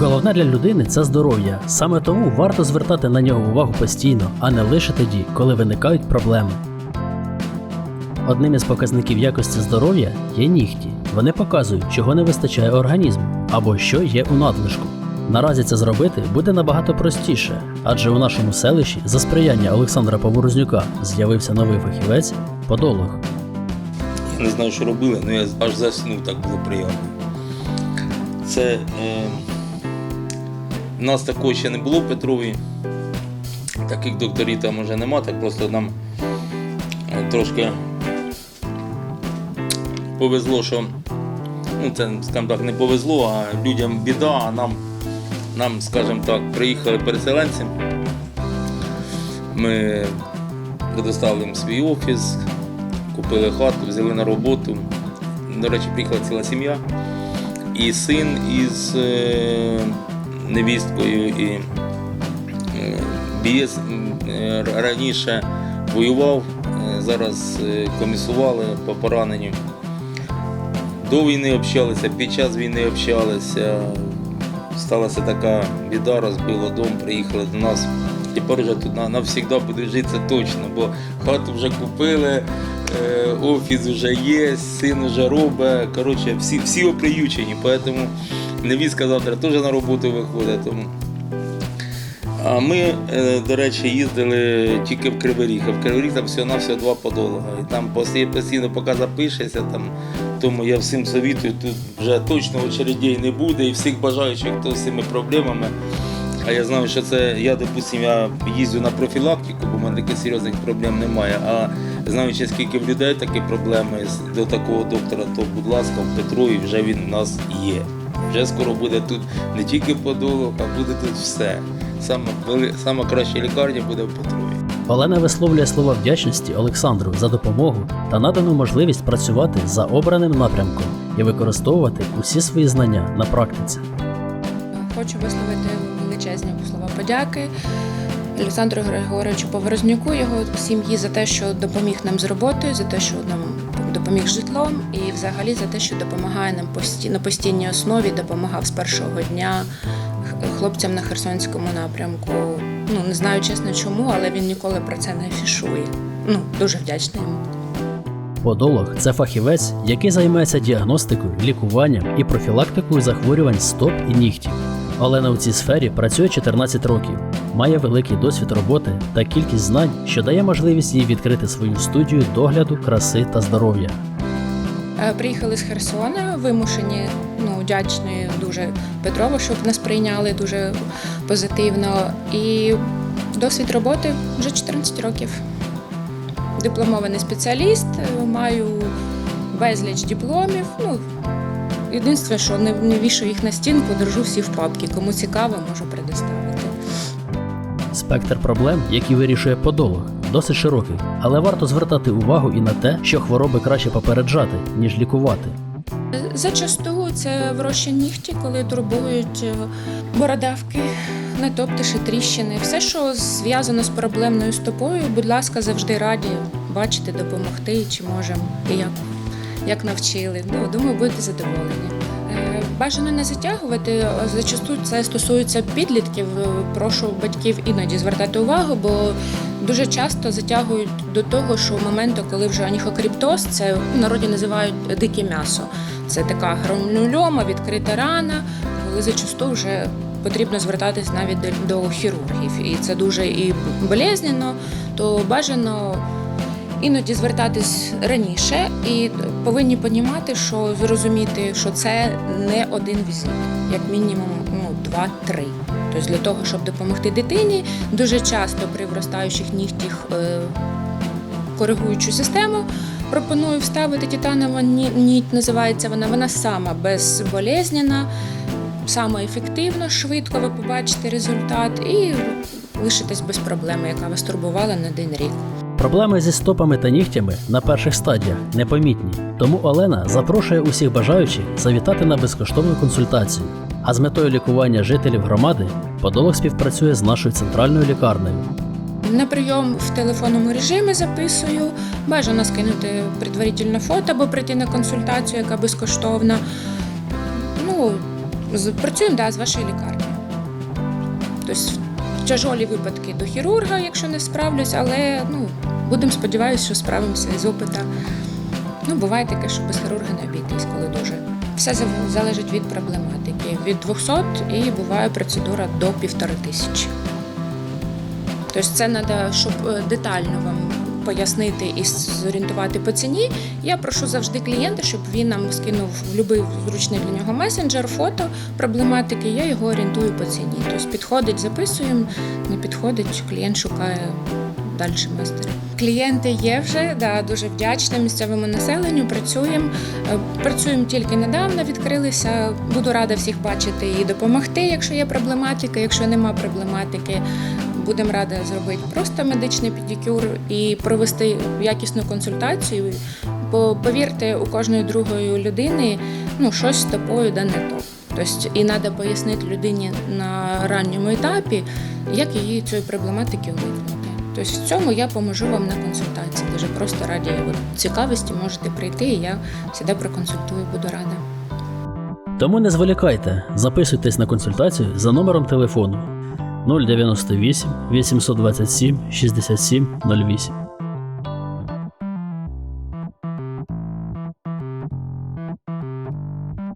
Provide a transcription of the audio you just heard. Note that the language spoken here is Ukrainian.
Головне для людини це здоров'я. Саме тому варто звертати на нього увагу постійно, а не лише тоді, коли виникають проблеми. Одним із показників якості здоров'я є нігті. Вони показують, чого не вистачає організму або що є у надлишку. Наразі це зробити буде набагато простіше, адже у нашому селищі за сприяння Олександра Поворознюка з'явився новий фахівець подолог. Я не знаю, що робили, але я аж заснув, так було приємно. Це е, нас такого ще не було в Петрові. Таких докторів там вже нема, так просто нам е, трошки повезло, що ну це, скажімо так, не повезло, а людям біда, а нам, нам скажімо так, приїхали переселенці. Ми предоставили їм свій офіс, купили хату, взяли на роботу. До речі, приїхала ціла сім'я. І син із е, невісткою і бієць е, раніше воював, е, зараз е, комісували по пораненню. До війни общалися, під час війни общалися. Сталася така біда, розбило дом, приїхали до нас. Тепер вже тут на- навсігда буде жити точно, бо хату вже купили, офіс вже є, син вже робить. Коротше, всі, всі оприючені, тому невістка завтра теж на роботу виходить. Тому. А ми, е, до речі, їздили тільки в Кривий. А в Кривий Ріг там всього на два подолога. І там постійно, поки запишеться, там, тому я всім совітую, тут вже точно очередей не буде і всіх бажаючих, хто з цими проблемами. А я знаю, що це я, допустим, я їздю на профілактику, бо в мене таких серйозних проблем немає. А знаючи, скільки в людей такі проблеми до такого доктора, то будь ласка, в Петрові вже він у нас є. Вже скоро буде тут не тільки подолог, а буде тут все. Саме, вели- краща лікарня буде в Петрові. Олена висловлює слова вдячності Олександру за допомогу та надану можливість працювати за обраним напрямком і використовувати усі свої знання на практиці. Хочу висловити величезні слова подяки Олександру Григоровичу Поворознюку, його сім'ї за те, що допоміг нам з роботою, за те, що нам допоміг житлом, і взагалі за те, що допомагає нам пості- на постійній основі, допомагав з першого дня хлопцям на Херсонському напрямку. Ну не знаю чесно чому, але він ніколи про це не афішує. Ну дуже вдячна йому. Подолог це фахівець, який займається діагностикою, лікуванням і профілактикою захворювань стоп і нігтів. Олена у цій сфері працює 14 років, має великий досвід роботи та кількість знань, що дає можливість їй відкрити свою студію догляду, краси та здоров'я. Е, Приїхали з Херсона, вимушені, ну вдячні дуже Петрову, щоб нас прийняли дуже позитивно. І досвід роботи вже 14 років. Дипломований спеціаліст, е, маю безліч дипломів. Ну, єдине, що не, вішаю їх на стінку, держу всі в папки. Кому цікаво, можу предоставити. Спектр проблем, які вирішує подолог, досить широкий, але варто звертати увагу і на те, що хвороби краще попереджати, ніж лікувати. Зачасту це врощі нігті, коли турбують е, бородавки, натоптиші, тріщини. Все, що зв'язано з проблемною стопою, будь ласка, завжди раді бачити, допомогти, чи можемо, і як, як навчили. Ну, думаю, будете задоволені. Е, Бажано не затягувати. Зачасту це стосується підлітків. Прошу батьків іноді звертати увагу, бо дуже часто затягують до того, що в моменту, коли вже аніхокріптоз, це в народі називають дике м'ясо. Це така гранульома, відкрита рана, коли зачасту вже потрібно звертатись навіть до хірургів. І це дуже і болезненно, то бажано іноді звертатись раніше і повинні понімати, що зрозуміти, що це не один візит, як мінімум ну, два-три. Тобто для того, щоб допомогти дитині, дуже часто при вростаючих нігтях е, коригуючу систему. Пропоную вставити титанова ні- ніть, називається вона. Вона сама безболезненна, саме ефективно, швидко ви побачите результат і лишитесь без проблеми, яка вас турбувала на один рік. Проблеми зі стопами та нігтями на перших стадіях непомітні, тому Олена запрошує усіх бажаючих завітати на безкоштовну консультацію. А з метою лікування жителів громади подолог співпрацює з нашою центральною лікарнею. На прийом в телефонному режимі записую. Бажано скинути предварительне фото або прийти на консультацію, яка безкоштовна. Ну, Працюємо да, з вашої лікарні. Тобто тяжолі випадки до хірурга, якщо не справлюсь, але ну, будемо сподіватися, що справимося із опита. Ну, буває таке, що без хірурга не обійтись, коли дуже. Все залежить від проблематики. Від 200 і буває процедура до півтори тисячі. Тобто це треба, щоб е, детально вам пояснити і зорієнтувати по ціні. Я прошу завжди клієнта, щоб він нам скинув будь-який зручний для нього месенджер, фото проблематики. Я його орієнтую по ціні. Тобто підходить, записуємо, не підходить, клієнт шукає далі майстера. Клієнти є вже, да, дуже вдячна місцевому населенню. Працюємо. Е, Працюємо тільки недавно, відкрилися. Буду рада всіх бачити і допомогти, якщо є проблематика. Якщо нема проблематики, будемо рада зробити просто медичний педикюр і провести якісну консультацію. Бо повірте, у кожної другої людини ну щось з тобою да не то. Тобто, і треба пояснити людині на ранньому етапі, як її цієї проблематики уникнути. Тобто в цьому я поможу вам на консультації. Дуже просто раді цікавості можете прийти, і я завжди проконсультую, буду рада. Тому не зволікайте, записуйтесь на консультацію за номером телефону 098 827 67 08.